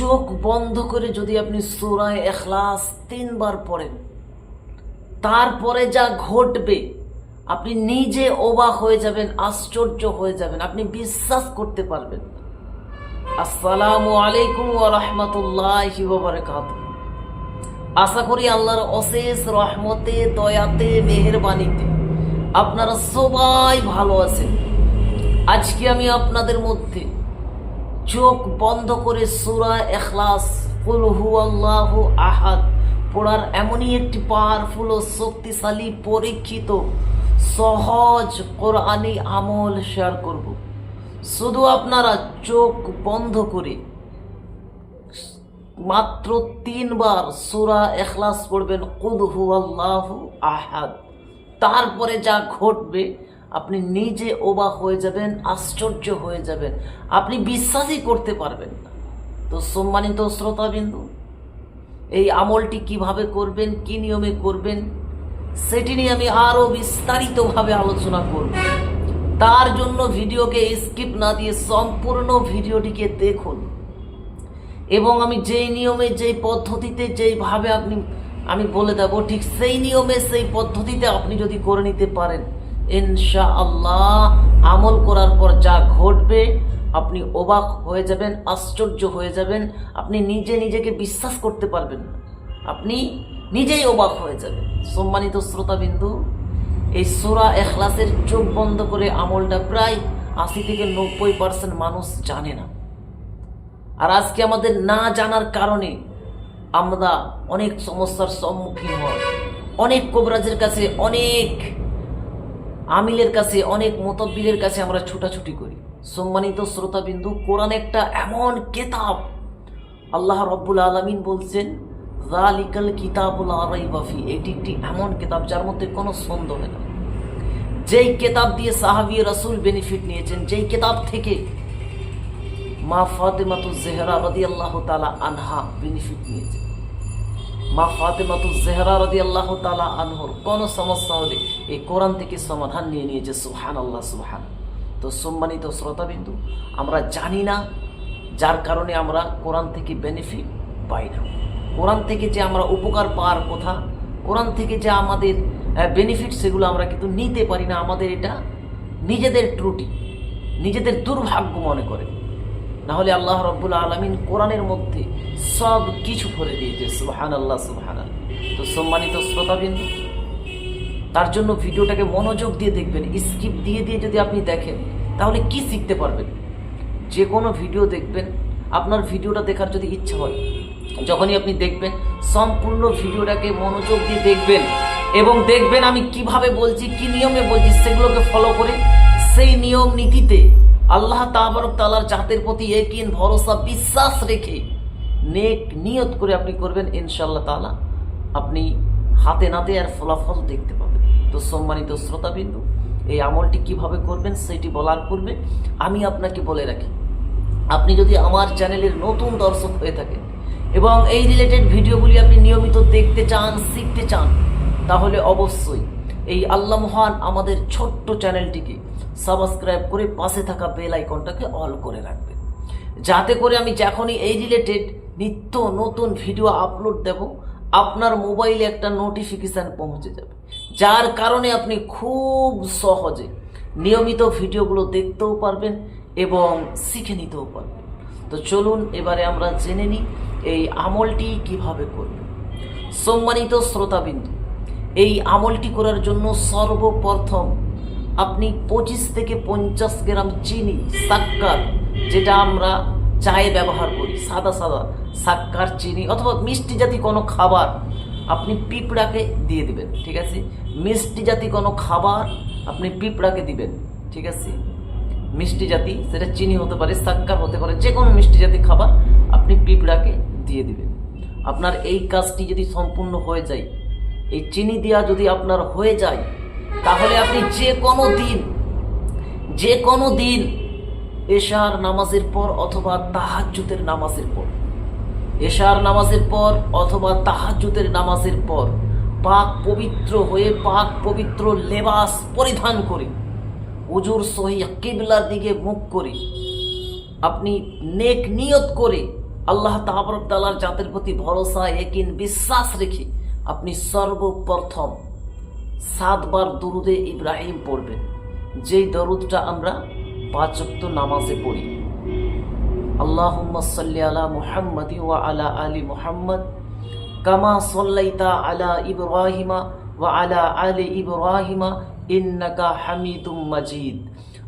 চোখ বন্ধ করে যদি আপনি সুরায় এখলাস তিনবার পড়েন, তারপরে যা ঘটবে, আপনি নিজে অবাক হয়ে যাবেন, আশ্চর্য হয়ে যাবেন, আপনি বিশ্বাস করতে পারবেন। আসসালামু আলাইকুম বারাকাতুহু আশা করি আল্লাহর অশেষ রহমতে, দয়াতে, মেহেরবানিতে আপনারা সবাই ভালো আছেন আজকে আমি আপনাদের মধ্যে চোখ বন্ধ করে সুরা এখলাস হুয়াল্লাহু আহাদ পড়ার এমনই একটি পাওয়ারফুল ও শক্তিশালী পরীক্ষিত সহজ কোরআনি আমল শেয়ার করব। শুধু আপনারা চোখ বন্ধ করে মাত্র তিনবার সুরা এখলাস পড়বেন, কুল হুয়াল্লাহু আহাদ। তারপরে যা ঘটবে আপনি নিজে অবাক হয়ে যাবেন, আশ্চর্য হয়ে যাবেন। আপনি বিশ্বাসই করতে পারবেন না। তো সম্মানিত শ্রোতাবিন্দু, এই আমলটি কীভাবে করবেন, কি নিয়মে করবেন, সেটি নিয়ে আমি আরও বিস্তারিতভাবে আলোচনা করব। তার জন্য ভিডিওকে স্কিপ না দিয়ে সম্পূর্ণ ভিডিওটিকে দেখুন। এবং আমি যেই নিয়মে, যেই পদ্ধতিতে, যেইভাবে আপনি, আমি বলে দেব, ঠিক সেই নিয়মে, সেই পদ্ধতিতে আপনি যদি করে নিতে পারেন ইনশা আল্লাহ আমল করার পর যা ঘটবে, আপনি অবাক হয়ে যাবেন, আশ্চর্য হয়ে যাবেন, আপনি নিজে নিজেকে বিশ্বাস করতে পারবেন না। আপনি নিজেই অবাক হয়ে যাবেন। সম্মানিত শ্রোতাবিন্দু, এই সোরা এখলাসের চোখ বন্ধ করে আমলটা প্রায় আশি থেকে নব্বই পার্সেন্ট মানুষ জানে না। আর আজকে আমাদের না জানার কারণে আমরা অনেক সমস্যার সম্মুখীন হয় অনেক কবরাজের কাছে অনেক আমিলের কাছে, অনেক মোতব্বিলের কাছে আমরা ছুটাছুটি করি। সম্মানিত শ্রোতাবিন্দু, কোরআন একটা এমন কেতাব। আল্লাহ রব্বুল আলমিন বলছেন রালিকাল কিতাবুল আরাইবাফি এটি একটি এমন কেতাব যার মধ্যে কোনো সন্দেহ নেই। যেই কেতাব দিয়ে সাহাবি রাসূল বেনিফিট নিয়েছেন, যেই কেতাব থেকে মা ফাতেমাতু জেহরা রদি আল্লাহ তালা আনহা বেনিফিট নিয়েছে। মা ফাতেমাতু জেহরা রদি আল্লাহ তালা আনহর। কোনো সমস্যা হলে এই কোরআন থেকে সমাধান নিয়ে নিয়েছে সুহান আল্লাহ সুহান তো সম্মানিত শ্রোতাবিন্দু, আমরা জানি না যার কারণে আমরা কোরআন থেকে বেনিফিট পাই না। কোরআন থেকে যে আমরা উপকার পাওয়ার কথা, কোরআন থেকে যে আমাদের বেনিফিট সেগুলো আমরা কিন্তু নিতে পারি না, আমাদের এটা নিজেদের ত্রুটি, নিজেদের দুর্ভাগ্য মনে করে। না হলে আল্লাহ রব্বুল আলমিন কোরআনের মধ্যে সব কিছু ভরে দিয়েছে সুহান আল্লাহ সুহান তো সম্মানিত শ্রোতাবিন্দু, তার জন্য ভিডিওটাকে মনোযোগ দিয়ে দেখবেন, স্কিপ দিয়ে দিয়ে যদি আপনি দেখেন, তাহলে কি শিখতে পারবেন? যে কোনো ভিডিও দেখবেন, আপনার ভিডিওটা দেখার যদি ইচ্ছা হয়, যখনই আপনি দেখবেন, সম্পূর্ণ ভিডিওটাকে মনোযোগ দিয়ে দেখবেন এবং দেখবেন আমি কীভাবে বলছি, কি নিয়মে বলছি, সেগুলোকে ফলো করে সেই নিয়ম নীতিতে আল্লাহ তাবারক তালার জাতের প্রতি একিন ভরসা, বিশ্বাস রেখে নেক নিয়ত করে আপনি করবেন ইনশাল্লাহ তালা আপনি হাতে নাতে আর ফলাফল দেখতে পাবেন। তো সম্মানিত শ্রোতাবিন্দু, এই আমলটি কীভাবে করবেন সেটি বলার পূর্বে আমি আপনাকে বলে রাখি, আপনি যদি আমার চ্যানেলের নতুন দর্শক হয়ে থাকেন এবং এই রিলেটেড ভিডিওগুলি আপনি নিয়মিত দেখতে চান, শিখতে চান, তাহলে অবশ্যই এই আল্লাহ মহান আমাদের ছোট্ট চ্যানেলটিকে সাবস্ক্রাইব করে পাশে থাকা বেল আইকনটাকে অল করে রাখবেন। যাতে করে আমি যখনই এই রিলেটেড নিত্য নতুন ভিডিও আপলোড দেব, আপনার মোবাইলে একটা নোটিফিকেশান পৌঁছে যাবে। যার কারণে আপনি খুব সহজে নিয়মিত ভিডিওগুলো দেখতেও পারবেন এবং শিখে নিতেও পারবেন। তো চলুন এবারে আমরা জেনে নিই এই আমলটি কীভাবে করবেন। সম্মানিত শ্রোতাবিন্দু, এই আমলটি করার জন্য সর্বপ্রথম আপনি পঁচিশ থেকে পঞ্চাশ গ্রাম চিনি, সাক্কার, যেটা আমরা চায়ে ব্যবহার করি, সাদা সাদা, সাক্কার চিনি অথবা মিষ্টি জাতীয় কোনো খাবার, আপনি পিঁপড়াকে দিয়ে দিবেন, ঠিক আছে? মিষ্টি জাতীয় কোনো খাবার আপনি পিঁপড়াকে দিবেন, ঠিক আছে? মিষ্টি জাতি, সেটা চিনি হতে পারে, সাক্কার হতে পারে যে কোনো মিষ্টি জাতি খাবার আপনি পিঁপড়াকে দিয়ে দিবেন। আপনার এই কাজটি যদি সম্পূর্ণ হয়ে যায়, এই চিনি দেওয়া যদি আপনার হয়ে যায় তাহলে আপনি যে কোনো দিন, যে কোনো দিন এশার নামাজের পর অথবা তাহাজ্জুদের নামাজের পর, এশার নামাজের পর অথবা তাহাজ্জুদের নামাজের পর পাক পবিত্র হয়ে পাক পবিত্র লেবাস পরিধান করে উজুর সহি কিবলার দিকে মুখ করে, আপনি নেক নিয়ত করে আল্লাহ তাবরক তালার জাতের প্রতি ভরসা একিন বিশ্বাস রেখে আপনি সর্বপ্রথম সাতবার দরুদে ইব্রাহিম পড়বেন। যেই দরুদটা আমরা পাঁচক্ত নামাজে পড়ি। আল্লাহুম্মা সাল্লি আলা মুহাম্মাদি ওয়া আলা আলি মুহাম্মদ, কামা সাল্লাইতা আলা ইব্রাহিমা ওয়া আলা আলি ইব্রাহিমা ইন্নাকা হামিদুম মাজিদ।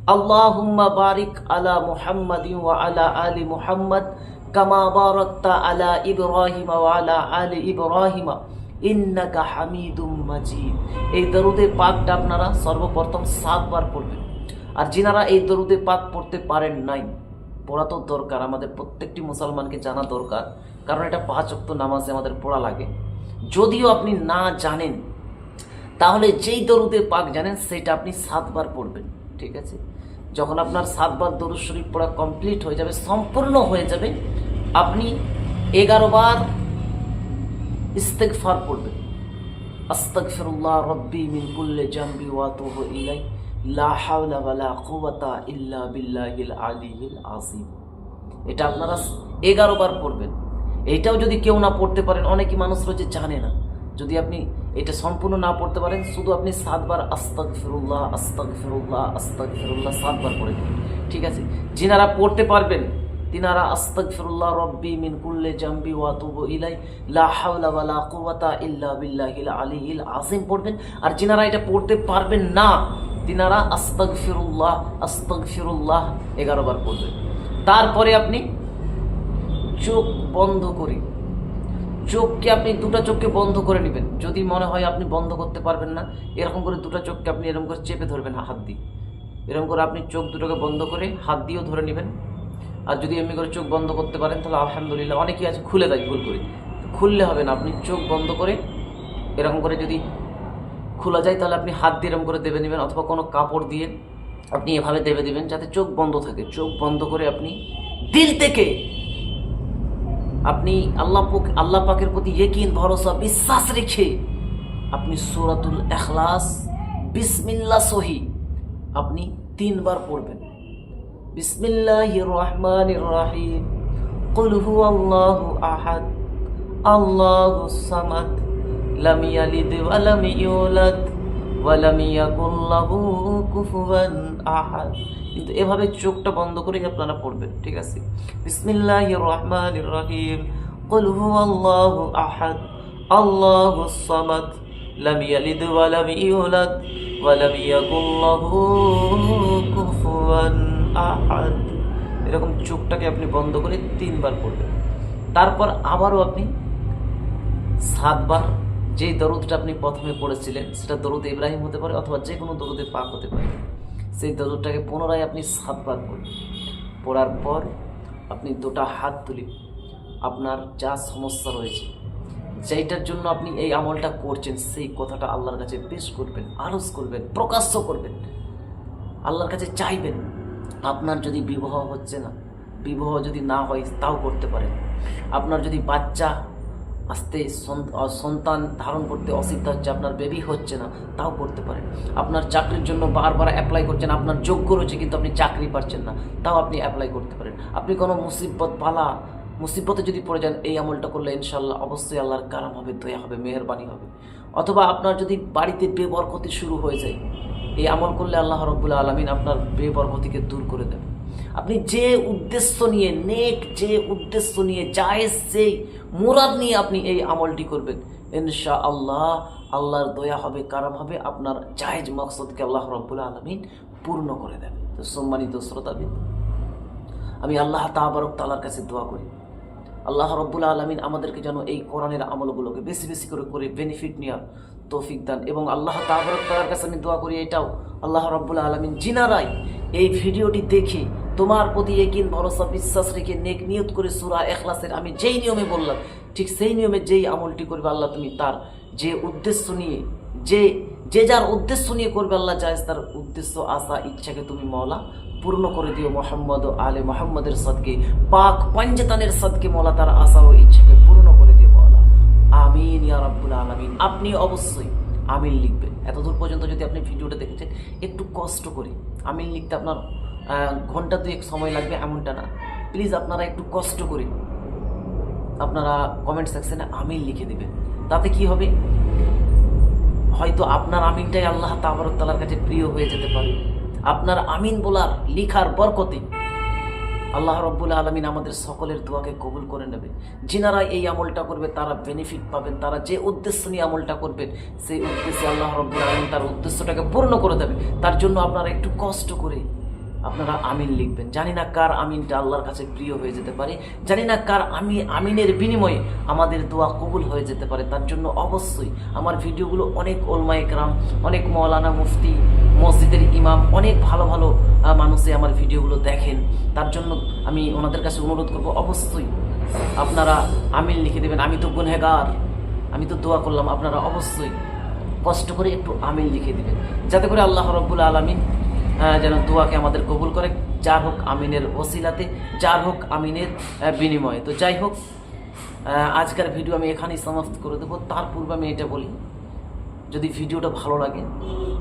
আল্লাহুম্মা বারিক আলা মুহাম্মাদি ওয়া আলা আলি মুহাম্মদ, কামা বারাকতা আলা ইব্রাহিমা ওয়া আলা আলি ইব্রাহিমা। ইন্নাকা হামিদুম মাজিদ। এই দরুদে পাকটা আপনারা সর্বপ্রথম সাতবার পড়বেন। আর যিনারা এই দরুদে পাক পড়তে পারেন নাই, পড়া তো দরকার, আমাদের প্রত্যেকটি মুসলমানকে জানা দরকার, কারণ এটা পাঁচ অক্ত নামাজে আমাদের পড়া লাগে। যদিও আপনি না জানেন, তাহলে যেই দরুদে পাক জানেন, সেটা আপনি সাতবার পড়বেন, ঠিক আছে? যখন আপনার সাতবার দরুদ শরীফ পড়া কমপ্লিট হয়ে যাবে, সম্পূর্ণ হয়ে যাবে, আপনি এগারো বার ইস্তেগফার পড়বেন আস্তাগফিরুল্লাহ রব্বি মিন কুল্লি জামবি ওয়া আতুবু ইলাই লা হাওলা ওয়ালা কুওয়াতা ইল্লা বিল্লাহিল আলিয়্যিল আযীম। এটা আপনারা এগারো বার পড়বেন। এটাও যদি কেউ না পড়তে পারেন, অনেকই মানুষ রয়েছে, জানে না। যদি আপনি এটা সম্পূর্ণ না পড়তে পারেন, শুধু আপনি সাতবার আস্তাক ফিরুল্লাহ আস্তাক ফিরুল্লাহ আস্তাক ফিরুল্লাহ সাতবার পড়ে ঠিক আছে? যিনারা পড়তে পারবেন তিনারা আস্তাক ফিরুল্লাহ রব্বি মিন কুল্লে জাম্বি ওয়া তুবু ইলাই লা হাওলা ওয়ালা কুওয়াতা ইল্লা বিল্লাহিল আলিয়্যিল আযীম পড়বেন। আর যিনারা এটা পড়তে পারবেন না, তিনারা আস্তাক ফিরুল্লাহ আস্তাক ফিরুল্লাহ এগারো বার পড়বেন। তারপরে আপনি চোখ বন্ধ করে, চোখকে আপনি দুটো চোখকে বন্ধ করে নেবেন। যদি মনে হয় আপনি বন্ধ করতে পারবেন না, এরকম করে দুটো চোখকে আপনি এরকম করে চেপে ধরবেন হাত দিয়ে। এরকম করে আপনি চোখ দুটোকে বন্ধ করে হাত দিয়েও ধরে নেবেন। আর যদি এমনি করে চোখ বন্ধ করতে পারেন, তাহলে আলহামদুলিল্লাহ অনেকেই আছে, খুলে দেয় ভুল করে। খুললে হবে না, আপনি চোখ বন্ধ করে এরকম করে যদি খোলা যায়, তাহলে আপনি হাত দিয়ে এরকম করে দেবে নেবেন, অথবা কোনো কাপড় দিয়ে আপনি এভাবে দেবে দেবেন, যাতে চোখ বন্ধ থাকে। চোখ বন্ধ করে আপনি দিল থেকে আপনি আল্লাহ আল্লাহ পাকের প্রতি ইয়েকিন, ভরসা, বিশ্বাস রেখে আপনি সূরাতুল এখলাস বিসমিল্লাহ সহি আপনি তিনবার পড়বেন। বিসমিল্লাহির রহমানির রহিম কুল হুয়াল্লাহু আহাদ আল্লাহুস সামাদ লাম ইয়ালিদ ওয়া লাম ইউলাদ ওয়া লাম ইয়াকুল লাহু কুফুয়ান আহাদ কিন্তু এভাবে চোখটা বন্ধ করে আপনারা পড়বেন? ঠিক আছে? বিসমিল্লাহির রহমানির রহিম কুল হুয়াল্লাহু আহাদ আল্লাহুস সামাদ লাম ইয়ালিদ ওয়া লাম ইউলাদ ওয়া লাম ইয়াকুল লাহু কুফুয়ান এরকম চোখটাকে আপনি বন্ধ করে তিনবার পড়বেন। তারপর আবারও আপনি সাতবার যে দরুদটা আপনি প্রথমে পড়েছিলেন, সেটা দরুদ ইব্রাহিম হতে পারে অথবা যে কোনো দরুদে পাক হতে পারে, সেই দরুদটাকে পুনরায় আপনি সাতবার পড়বেন। পড়ার পর আপনি দুটা হাত তুলি আপনার যা সমস্যা রয়েছে, যেইটার জন্য আপনি এই আমলটা করছেন, সেই কথাটা আল্লাহর কাছে পেশ করবেন আরজ করবেন, প্রকাশ্য করবেন। আল্লাহর কাছে চাইবেন আপনার যদি বিবাহ হচ্ছে না, বিবাহ যদি না হয় তাও করতে পারেন আপনার যদি বাচ্চা আসতে সন্তান ধারণ করতে অসুবিধা হচ্ছে, আপনার বেবি হচ্ছে না, তাও করতে পারেন আপনার চাকরির জন্য বারবার অ্যাপ্লাই করছেন, আপনার যোগ্য রয়েছে কিন্তু আপনি চাকরি পাচ্ছেন না, তাও আপনি অ্যাপ্লাই করতে পারেন। আপনি কোনো মুসিবত পালা মুসিবতে যদি পড়ে যান, এই আমলটা করলে ইনশাল্লাহ অবশ্যই আল্লাহর কারাম হবে, দয়া হবে, মেহরবানি হবে। অথবা আপনার যদি বাড়িতে বেবরকতি শুরু হয়ে যায় এই আমল করলে আল্লাহ রব্বুল আলমিন আপনার বেবরকতিকে দূর করে দেবে। আপনি যে উদ্দেশ্য নিয়ে, নেক যে উদ্দেশ্য নিয়ে, জায়েজ যেই মুরাদ নিয়ে আপনি এই আমলটি করবেন ইনশা আল্লাহ আল্লাহর দয়া হবে, কারাম হবে, আপনার জায়েজ মকসদকে আল্লাহ রব্বুল আলমিন পূর্ণ করে দেবে। তো সম্মানিত শ্রোতাবিদ আমি আল্লাহ তাবারক তালার কাছে দোয়া করি। আল্লাহ রব্বুল আলমিন আমাদেরকে যেন এই কোরআনের আমলগুলোকে বেশি বেশি করে করে বেনিফিট নেওয়ার তৌফিক দান। এবং আল্লাহ তাবারক তালার কাছে আমি দোয়া করি এটাও। আল্লাহ রব্বুল আলমিন জিনারাই এই ভিডিওটি দেখে তোমার প্রতি একিন ভরসা, বিশ্বাস রেখে নেক নিয়ত করে সুরা এখলাসের আমি যেই নিয়মে বললাম, ঠিক সেই নিয়মে যেই আমলটি করবে আল্লাহ তুমি তার যে উদ্দেশ্য নিয়ে, যে যে যার উদ্দেশ্য নিয়ে করবে আল্লাহ জায়েজ, তার উদ্দেশ্য, আশা, ইচ্ছাকে তুমি মওলা পূর্ণ করে দিও। মোহাম্মদ আলে মোহাম্মদের সদকে, পাক পঞ্চতানের সদকে মওলা তার আশা ও ইচ্ছাকে পূর্ণ করে দিও মওলা আমিন ইয়া রাব্বুল আলামিন আপনি অবশ্যই আমিন লিখবেন। এতদূর পর্যন্ত যদি আপনি ভিডিওটা দেখেছেন, একটু কষ্ট করে আমিন লিখতে আপনার ঘণ্টা দুয়েক সময় লাগবে এমনটা না। প্লিজ আপনারা একটু কষ্ট করে আপনারা কমেন্ট সেকশনে আমিন লিখে দিবেন। তাতে কি হবে? হয়তো আপনার আমিনটাই আল্লাহ তাবরতালার কাছে প্রিয় হয়ে যেতে পারে। আপনার আমিন বলার, লিখার বরকতে আল্লাহ রব্বুল আলমিন আমাদের সকলের দোয়াকে কবুল করে নেবে। যিনারা এই আমলটা করবে, তারা বেনিফিট পাবেন। তারা যে উদ্দেশ্য নিয়ে আমলটা করবেন সেই উদ্দেশ্যে আল্লাহ রব্বুল আলমিন তার উদ্দেশ্যটাকে পূর্ণ করে দেবে। তার জন্য আপনারা একটু কষ্ট করে আপনারা আমিন লিখবেন। জানি না কার আমিনটা আল্লাহর কাছে প্রিয় হয়ে যেতে পারে, জানি না কার আমি আমিনের বিনিময়ে আমাদের দোয়া কবুল হয়ে যেতে পারে, তার জন্য অবশ্যই আমার ভিডিওগুলো অনেক ওলমায়ে কেরাম অনেক মৌলানা মুফতি, মসজিদের ইমাম, অনেক ভালো ভালো মানুষে আমার ভিডিওগুলো দেখেন। তার জন্য আমি ওনাদের কাছে অনুরোধ করব, অবশ্যই আপনারা আমিন লিখে দেবেন। আমি তো গুনহেগার, আমি তো দোয়া করলাম, আপনারা অবশ্যই কষ্ট করে একটু আমিন লিখে দেবেন। যাতে করে আল্লাহ রব্বুল আলমিন যেন দোয়াকে আমাদের কবুল করে। যার হোক আমিনের ওসিলাতে, যার হোক আমিনের বিনিময়ে। তো যাই হোক আজকের ভিডিও আমি এখানেই সমাপ্ত করে দেবো। তার পূর্বে আমি এটা বলি, যদি ভিডিওটা ভালো লাগে,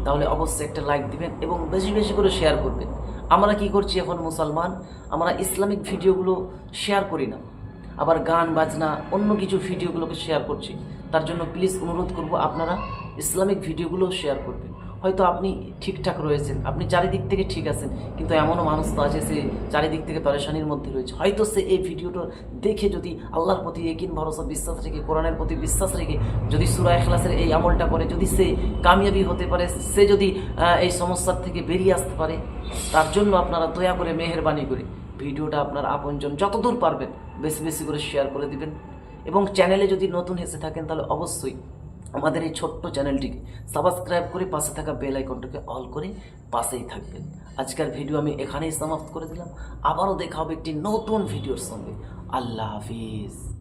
তাহলে অবশ্যই একটা লাইক দিবেন এবং বেশি বেশি করে শেয়ার করবেন। আমরা কি করছি এখন মুসলমান? আমরা ইসলামিক ভিডিওগুলো শেয়ার করি না। আবার গান, বাজনা, অন্য কিছু ভিডিওগুলোকে শেয়ার করছি। তার জন্য প্লিজ অনুরোধ করব আপনারা ইসলামিক ভিডিওগুলো শেয়ার করবেন। হয়তো আপনি ঠিকঠাক রয়েছেন, আপনি চারিদিক থেকে ঠিক আছেন, কিন্তু এমনও মানুষ তো আছে সে চারিদিক থেকে পরেশানির মধ্যে রয়েছে। হয়তো সে এই ভিডিওটা দেখে যদি আল্লাহর প্রতি একিন ভরসা, বিশ্বাস রেখে, কোরআনের প্রতি বিশ্বাস রেখে যদি সুরা এখলাসের এই আমলটা করে, যদি সে কামিয়াবি হতে পারে, সে যদি এই সমস্যার থেকে বেরিয়ে আসতে পারে, তার জন্য আপনারা দয়া করে মেহরবানি করে ভিডিওটা আপনার আপনজন যতদূর পারবেন, বেশি বেশি করে শেয়ার করে দিবেন। এবং চ্যানেলে যদি নতুন এসে থাকেন, তাহলে অবশ্যই আমাদের এই ছোট্ট চ্যানেলটিকে সাবস্ক্রাইব করে পাশে থাকা বেল আইকনটাকে অল করে পাশেই থাকবেন। আজকের ভিডিও আমি এখানেই সমাপ্ত করে দিলাম। আবারও দেখা হবে একটি নতুন ভিডিওর সঙ্গে। আল্লাহ হাফিজ।